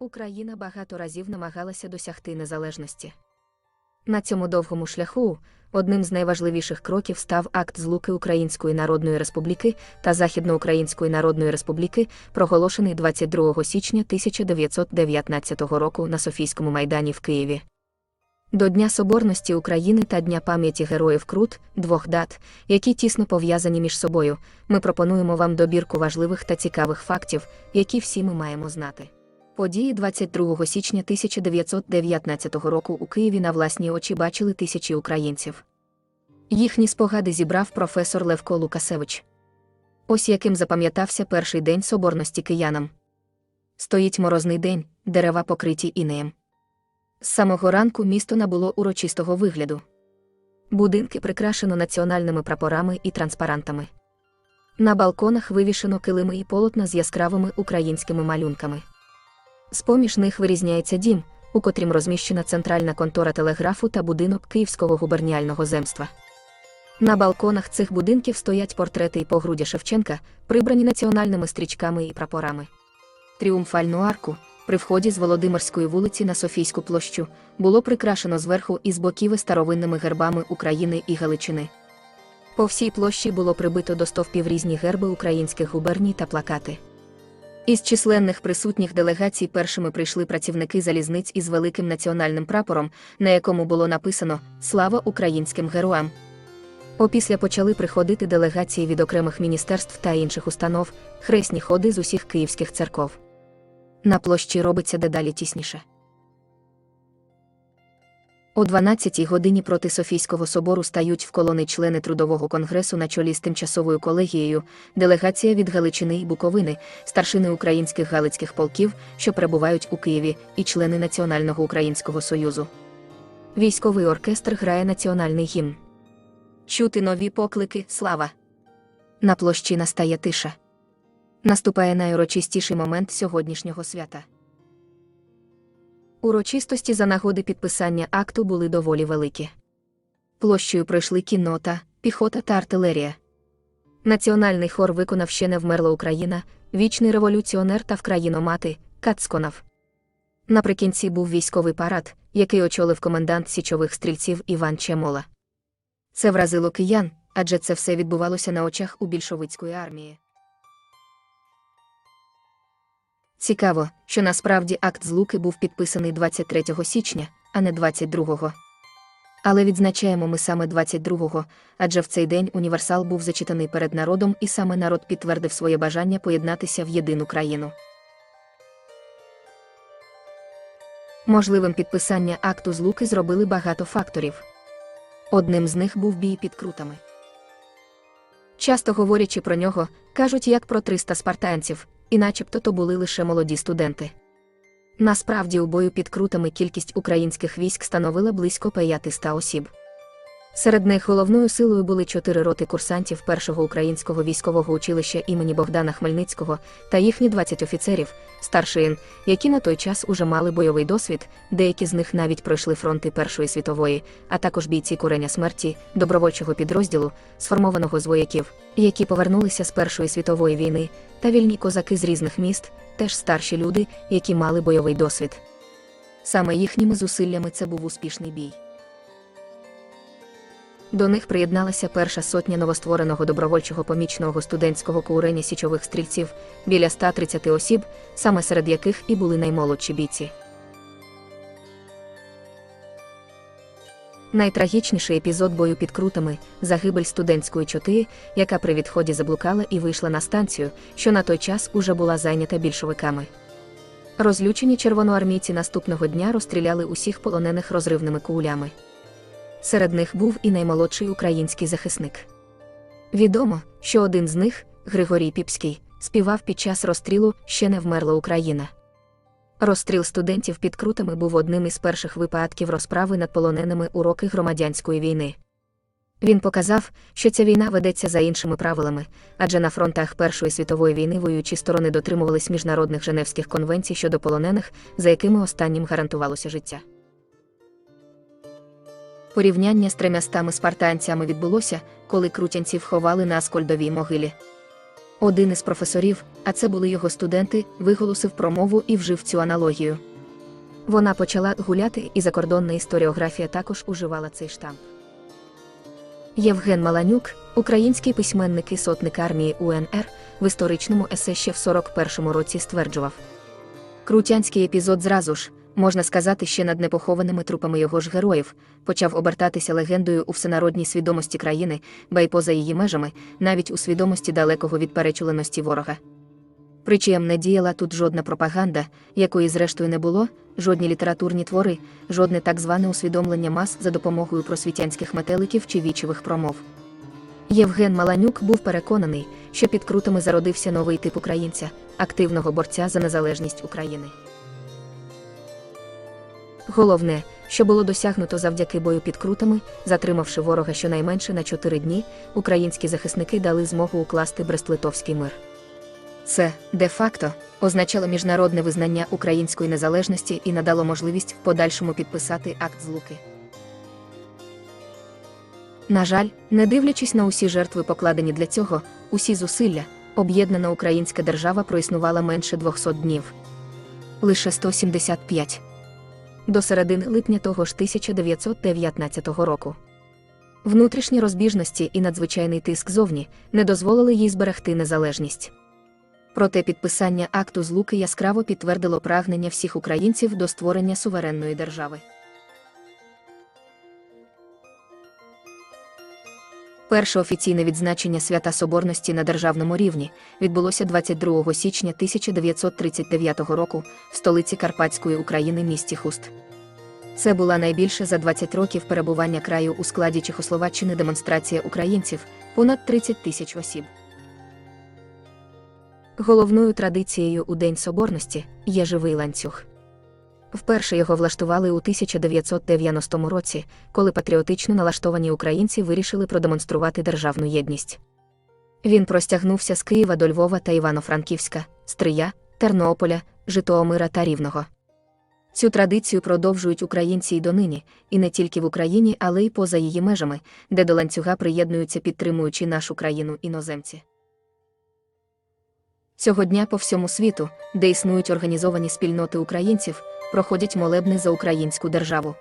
Україна багато разів намагалася досягти незалежності. На цьому довгому шляху одним з найважливіших кроків став акт злуки Української Народної Республіки та Західноукраїнської Народної Республіки, проголошений 22 січня 1919 року на Софійському майдані в Києві. До Дня Соборності України та Дня пам'яті Героїв Крут, двох дат, які тісно пов'язані між собою, ми пропонуємо вам добірку важливих та цікавих фактів, які всі ми маємо знати. Події 22 січня 1919 року у Києві на власні очі бачили тисячі українців. Їхні спогади зібрав професор Левко Лукасевич. Ось яким запам'ятався перший день соборності киянам. Стоїть морозний день, дерева покриті інеєм. З самого ранку місто набуло урочистого вигляду. Будинки прикрашено національними прапорами і транспарантами. На балконах вивішено килими і полотна з яскравими українськими малюнками. З-поміж них вирізняється дім, у котрім розміщена центральна контора телеграфу та будинок Київського губерніального земства. На балконах цих будинків стоять портрети і погруддя Шевченка, прибрані національними стрічками і прапорами. Тріумфальну арку, при вході з Володимирської вулиці на Софійську площу, було прикрашено зверху і з боків старовинними гербами України і Галичини. По всій площі було прибито до стовпів різні герби українських губерній та плакати. Із численних присутніх делегацій першими прийшли працівники залізниць із великим національним прапором, на якому було написано Слава українським героям. Опісля почали приходити делегації від окремих міністерств та інших установ, хресні ходи з усіх київських церков. На площі робиться дедалі тісніше. О 12-й годині проти Софійського собору стають в колони члени Трудового конгресу на чолі з тимчасовою колегією, делегація від Галичини і Буковини, старшини українських галицьких полків, що перебувають у Києві, і члени Національного українського союзу. Військовий оркестр грає національний гімн. Чути нові поклики Слава. На площі настає тиша. Наступає найурочистіший момент сьогоднішнього свята. Урочистості за нагоди підписання акту були доволі великі. Площею пройшли кіннота, піхота та артилерія. Національний хор виконав ще не вмерла Україна, вічний революціонер та вкраїномати Кацконав. Наприкінці був військовий парад, який очолив комендант січових стрільців Іван Чемола. Це вразило киян, адже це все відбувалося на очах у більшовицької армії. Цікаво, що насправді акт злуки був підписаний 23 січня, а не 22-го. Але відзначаємо ми саме 22-го, адже в цей день універсал був зачитаний перед народом, і саме народ підтвердив своє бажання поєднатися в єдину країну. Можливим підписання акту злуки зробили багато факторів. Одним з них був бій під крутами. Часто говорячи про нього, кажуть як про 300 спартанців, і начебто то були лише молоді студенти. Насправді у бою під крутами кількість українських військ становила близько 500 осіб. Серед них головною силою були чотири роти курсантів першого українського військового училища імені Богдана Хмельницького та їхні 20 офіцерів, старшин, які на той час уже мали бойовий досвід, деякі з них навіть пройшли фронти Першої світової, а також бійці куреня смерті, добровольчого підрозділу, сформованого з вояків, які повернулися з Першої світової війни, та вільні козаки з різних міст, теж старші люди, які мали бойовий досвід. Саме їхніми зусиллями це був успішний бій. До них приєдналася перша сотня новоствореного добровольчого помічного студентського курення січових стрільців, біля 130 осіб, саме серед яких і були наймолодші бійці. Найтрагічніший епізод бою під крутами загибель студентської чоти, яка при відході заблукала і вийшла на станцію, що на той час уже була зайнята більшовиками. Розлючені червоноармійці наступного дня розстріляли усіх полонених розривними кулями. Серед них був і наймолодший український захисник. Відомо, що один з них, Григорій Піпський, співав під час розстрілу Ще не вмерла Україна. Розстріл студентів під крутами був одним із перших випадків розправи над полоненими у роки громадянської війни. Він показав, що ця війна ведеться за іншими правилами, адже на фронтах Першої світової війни воюючі сторони дотримувались міжнародних Женевських конвенцій щодо полонених, за якими останнім гарантувалося життя. Порівняння з тремястами спартанцями відбулося, коли крутянців ховали на Аскольдовій могилі. Один із професорів, а це були його студенти, виголосив промову і вжив цю аналогію. Вона почала гуляти, і закордонна історіографія також уживала цей штамп. Євген Маланюк, український письменник і сотник армії УНР, в історичному есе ще в 41-му році стверджував. Крутянський епізод зразу ж, можна сказати, ще над непохованими трупами його ж героїв, почав обертатися легендою у всенародній свідомості країни, ба й поза її межами, навіть у свідомості далекого від перечуленості ворога. Причим не діяла тут жодна пропаганда, якої зрештою не було, жодні літературні твори, жодне так зване усвідомлення мас за допомогою просвітянських метеликів чи вічових промов. Євген Маланюк був переконаний, що під крутами зародився новий тип українця, активного борця за незалежність України. Головне, що було досягнуто завдяки бою під крутами, затримавши ворога щонайменше на чотири дні, українські захисники дали змогу укласти Брест-Литовський мир. Це, де-факто, означало міжнародне визнання української незалежності і надало можливість в подальшому підписати акт злуки. На жаль, не дивлячись на усі жертви, покладені для цього, усі зусилля, об'єднана українська держава проіснувала менше 200 днів. Лише 175. До середини липня того ж 1919 року. Внутрішні розбіжності і надзвичайний тиск зовні не дозволили їй зберегти незалежність. Проте підписання акту з Луки яскраво підтвердило прагнення всіх українців до створення суверенної держави. Перше офіційне відзначення свята Соборності на державному рівні відбулося 22 січня 1939 року в столиці Карпатської України місті Хуст. Це була найбільша за 20 років перебування краю у складі Чехословаччини демонстрація українців понад 30 тисяч осіб. Головною традицією у День Соборності є живий ланцюг. Вперше його влаштували у 1990 році, коли патріотично налаштовані українці вирішили продемонструвати державну єдність. Він простягнувся з Києва до Львова та Івано-Франківська, Стрия, Тернополя, Житомира та Рівного. Цю традицію продовжують українці й донині, і не тільки в Україні, але й поза її межами, де до ланцюга приєднуються підтримуючи нашу країну іноземці. Цього дня по всьому світу, де існують організовані спільноти українців, проходять молебни за українську державу.